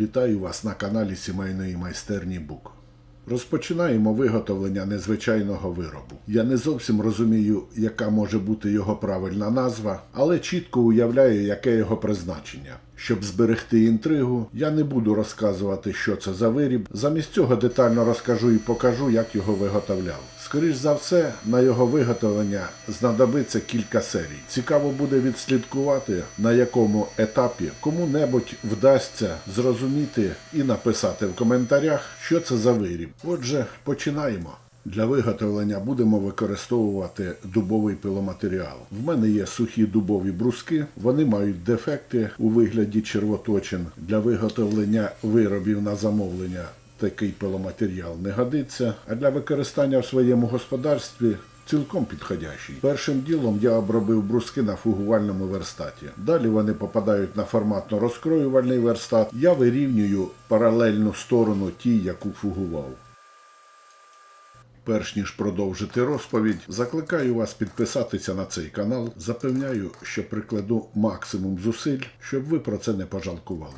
Вітаю вас на каналі сімейної майстерні Бук. Розпочинаємо виготовлення незвичайного виробу. Я не зовсім розумію, яка може бути його правильна назва, але чітко уявляю, яке його призначення. Щоб зберегти інтригу, я не буду розказувати, що це за виріб. Замість цього детально розкажу і покажу, як його виготовляв. Скоріш за все, на його виготовлення знадобиться кілька серій. Цікаво буде відслідкувати, на якому етапі кому-небудь вдасться зрозуміти і написати в коментарях, що це за виріб. Отже, починаємо. Для виготовлення будемо використовувати дубовий пиломатеріал. В мене є сухі дубові бруски, вони мають дефекти у вигляді червоточин. Для виготовлення виробів на замовлення такий пиломатеріал не годиться, а для використання в своєму господарстві цілком підходящий. Першим ділом я обробив бруски на фугувальному верстаті. Далі вони попадають на форматно розкроювальний верстат. Я вирівнюю паралельну сторону тій, яку фугував. Перш ніж продовжити розповідь, закликаю вас підписатися на цей канал. Запевняю, що прикладу максимум зусиль, щоб ви про це не пожалкували.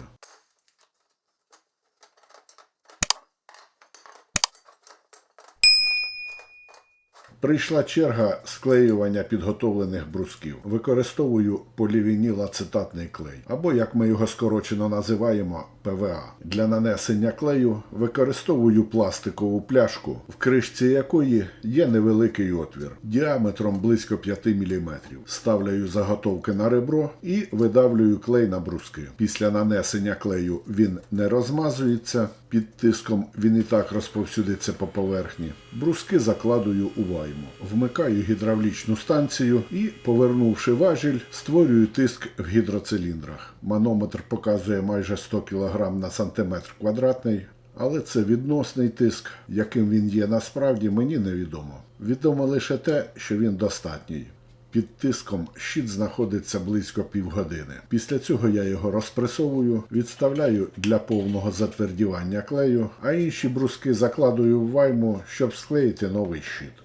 Прийшла черга склеювання підготовлених брусків. Використовую полівінілацетатний клей, або як ми його скорочено називаємо ПВА. Для нанесення клею використовую пластикову пляшку, в кришці якої є невеликий отвір діаметром близько 5 мм. Ставляю заготовки на ребро і видавлюю клей на бруски. Після нанесення клею він не розмазується. Під тиском він і так розповсюдиться по поверхні. Бруски закладую у вайму. Вмикаю гідравлічну станцію і, повернувши важіль, створюю тиск в гідроциліндрах. Манометр показує майже 100 кг на сантиметр квадратний. Але це відносний тиск, яким він є насправді, мені невідомо. Відомо лише те, що він достатній. Під тиском щит знаходиться близько півгодини. Після цього я його розпресовую, відставляю для повного затвердівання клею, а інші бруски закладую в вайму, щоб склеїти новий щит.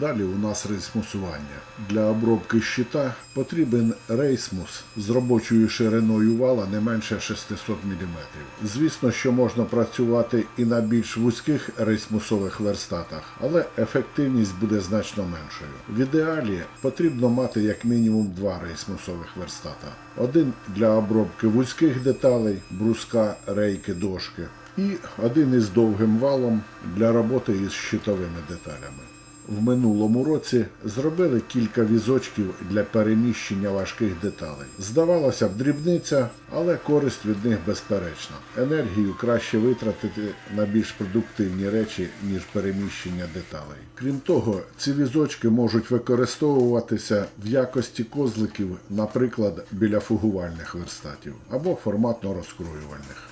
Далі у нас рейсмусування. Для обробки щита потрібен рейсмус з робочою шириною вала не менше 600 мм. Звісно, що можна працювати і на більш вузьких рейсмусових верстатах, але ефективність буде значно меншою. В ідеалі потрібно мати як мінімум два рейсмусових верстата. Один для обробки вузьких деталей, бруска, рейки, дошки, і один із довгим валом для роботи із щитовими деталями. В минулому році зробили кілька візочків для переміщення важких деталей. Здавалося б, дрібниця, але користь від них безперечна. Енергію краще витратити на більш продуктивні речі, ніж переміщення деталей. Крім того, ці візочки можуть використовуватися в якості козликів, наприклад, біля фугувальних верстатів або форматно розкроювальних.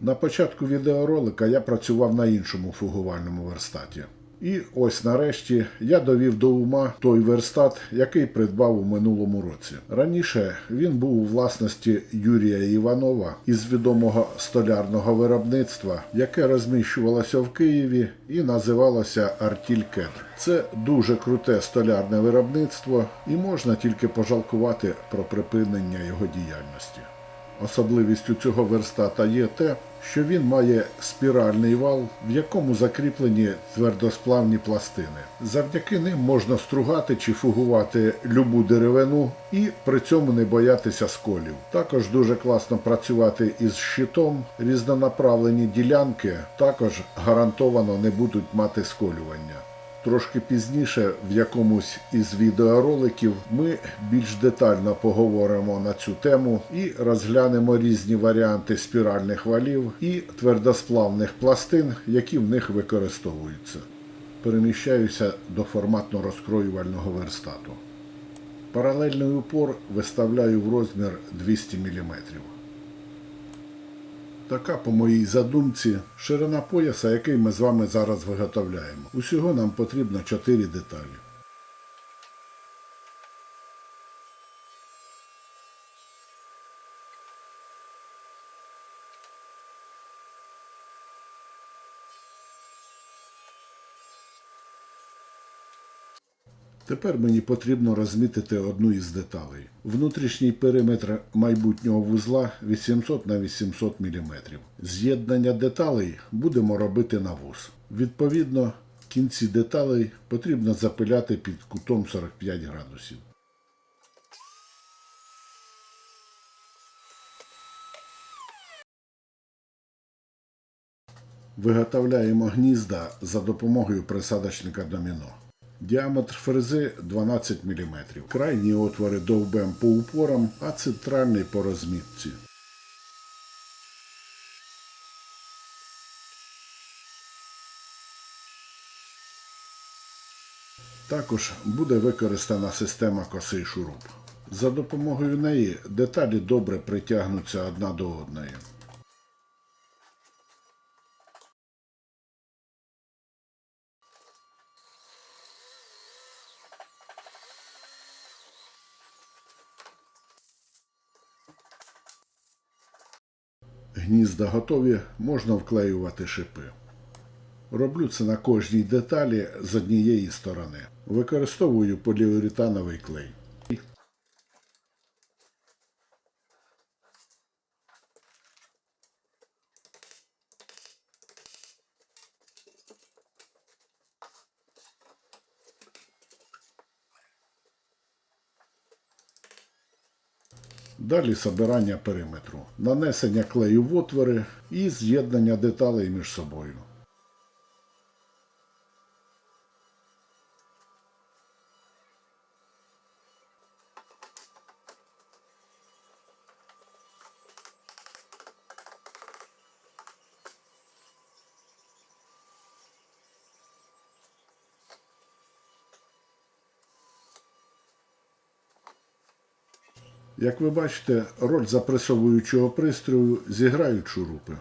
На початку відеоролика я працював на іншому фугувальному верстаті. І ось нарешті я довів до ума той верстат, який придбав у минулому році. Раніше він був у власності Юрія Іванова із відомого столярного виробництва, яке розміщувалося в Києві і називалося Артількет. Це дуже круте столярне виробництво, і можна тільки пожалкувати про припинення його діяльності. Особливістю цього верстата є те, що він має спіральний вал, в якому закріплені твердосплавні пластини. Завдяки ним можна стругати чи фугувати любу деревину і при цьому не боятися сколів. Також дуже класно працювати із щитом. Різнонаправлені ділянки також гарантовано не будуть мати сколювання. Трошки пізніше в якомусь із відеороликів ми більш детально поговоримо на цю тему і розглянемо різні варіанти спіральних валів і твердосплавних пластин, які в них використовуються. Переміщаюся до форматно розкроювального верстату. Паралельний упор виставляю в розмір 200 мм. Така, по моїй задумці, ширина пояса, який ми з вами зараз виготовляємо. Усього нам потрібно 4 деталі. Тепер мені потрібно розмітити одну із деталей. Внутрішній периметр майбутнього вузла 800 на 800 мм. З'єднання деталей будемо робити на вуз. Відповідно, кінці деталей потрібно запиляти під кутом 45 градусів. Виготовляємо гнізда за допомогою присадочника доміно. Діаметр фрези 12 мм. Крайні отвори довбем по упорам, а центральний по розмітці. Також буде використана система косий шуруп. За допомогою неї деталі добре притягнуться одна до одної. Гнізда готові, можна вклеювати шипи. Роблю це на кожній деталі з однієї сторони. Використовую поліуретановий клей. Далі собирання периметру, нанесення клею в отвори і з'єднання деталей між собою. Як ви бачите, роль запресовуючого пристрою зіграють шурупи.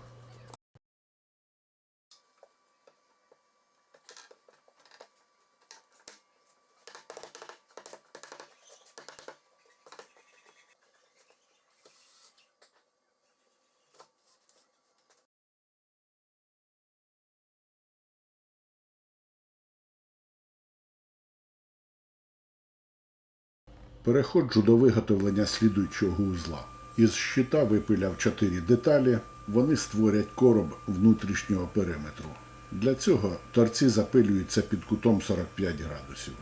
Переходжу до виготовлення слідуючого узла. Із щита випиляв 4 деталі, вони створять короб внутрішнього периметру. Для цього торці запилюються під кутом 45 градусів.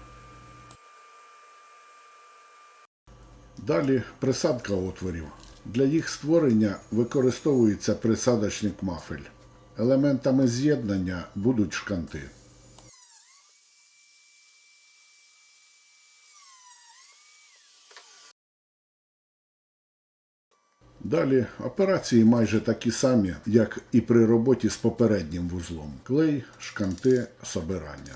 Далі присадка отворів. Для їх створення використовується присадочник мафель. Елементами з'єднання будуть шканти. Далі операції майже такі самі, як і при роботі з попереднім вузлом: клей, шканти, собирання.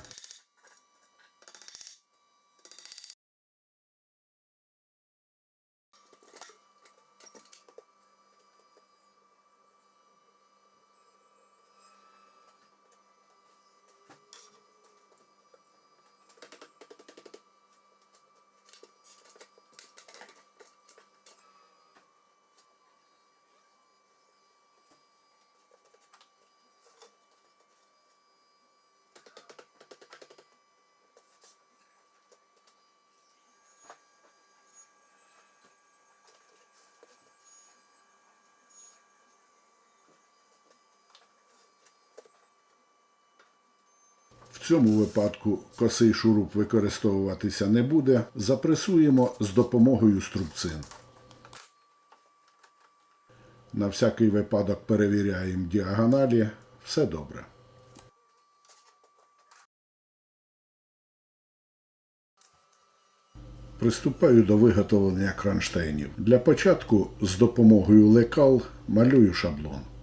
В цьому випадку косий шуруп використовуватися не буде. Запресуємо з допомогою струбцин. На всякий випадок перевіряємо діагоналі. Все добре. Приступаю до виготовлення кронштейнів. Для початку з допомогою лекал малюю шаблон.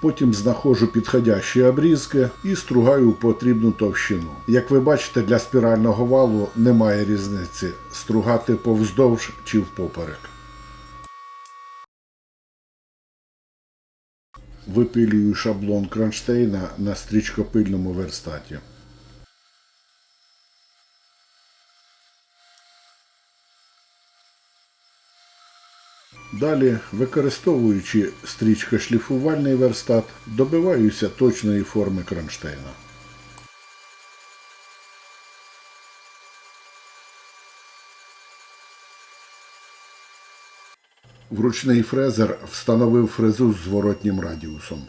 Потім знаходжу підходящі обрізки і стругаю потрібну товщину. Як ви бачите, для спірального валу немає різниці стругати повздовж чи впоперек. Випилюю шаблон кронштейна на стрічкопильному верстаті. Далі, використовуючи стрічкошліфувальний верстат, добиваюся точної форми кронштейна. Вручний фрезер встановив фрезу з зворотнім радіусом.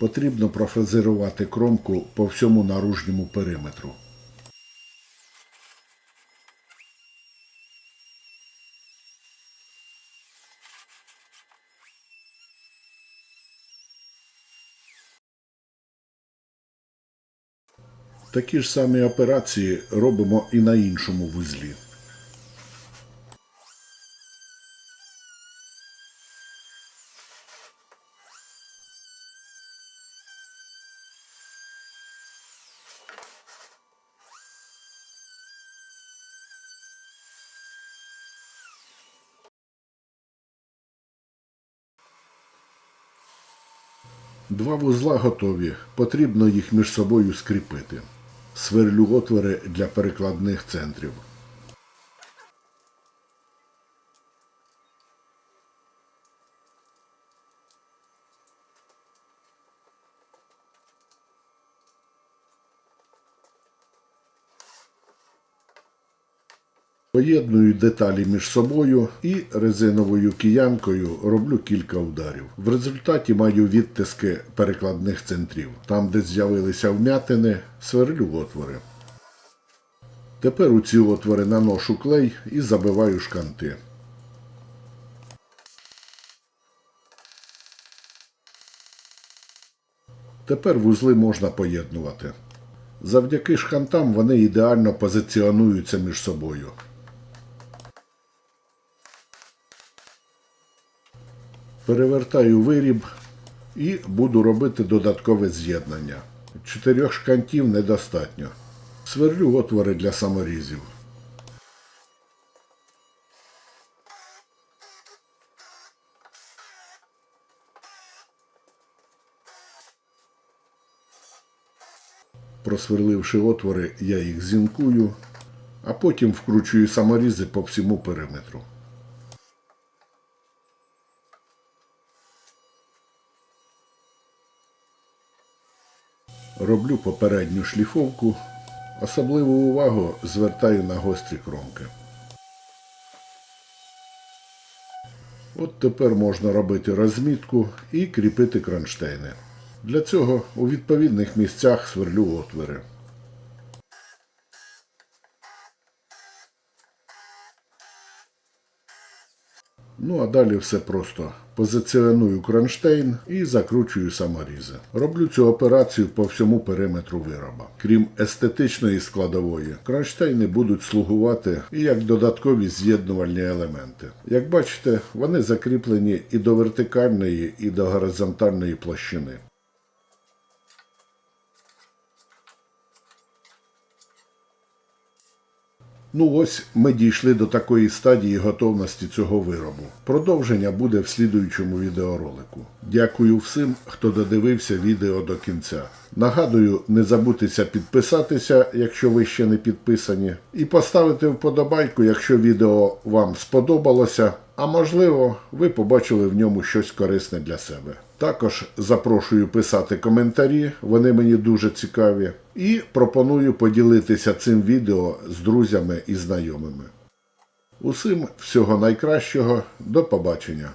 Потрібно профрезерувати кромку по всьому наружньому периметру. Такі ж самі операції робимо і на іншому вузлі. Два вузла готові. Потрібно їх між собою скріпити. Сверлю отвори для перекладних центрів. Поєдную деталі між собою і резиновою киянкою роблю кілька ударів. В результаті маю відтиски перекладних центрів. Там, де з'явилися вмятини, сверлю отвори. Тепер у ці отвори наношу клей і забиваю шканти. Тепер вузли можна поєднувати. Завдяки шкантам вони ідеально позиціонуються між собою. Перевертаю виріб і буду робити додаткове з'єднання. Чотирьох шкантів недостатньо. Сверлю отвори для саморізів. Просверливши отвори, я їх зінкую, а потім вкручую саморізи по всьому периметру. Роблю попередню шліфовку. Особливу увагу звертаю на гострі кромки. От тепер можна робити розмітку і кріпити кронштейни. Для цього у відповідних місцях сверлю отвори. Ну а далі все просто. Позиціоную кронштейн і закручую саморізи. Роблю цю операцію по всьому периметру вироба. Крім естетичної складової, кронштейни будуть слугувати і як додаткові з'єднувальні елементи. Як бачите, вони закріплені і до вертикальної, і до горизонтальної площини. Ну ось ми дійшли до такої стадії готовності цього виробу. Продовження буде в слідуючому відеоролику. Дякую всім, хто додивився відео до кінця. Нагадую, не забудьтеся підписатися, якщо ви ще не підписані, і поставити вподобайку, якщо відео вам сподобалося, а можливо, ви побачили в ньому щось корисне для себе. Також запрошую писати коментарі, вони мені дуже цікаві. І пропоную поділитися цим відео з друзями і знайомими. Усім всього найкращого, до побачення!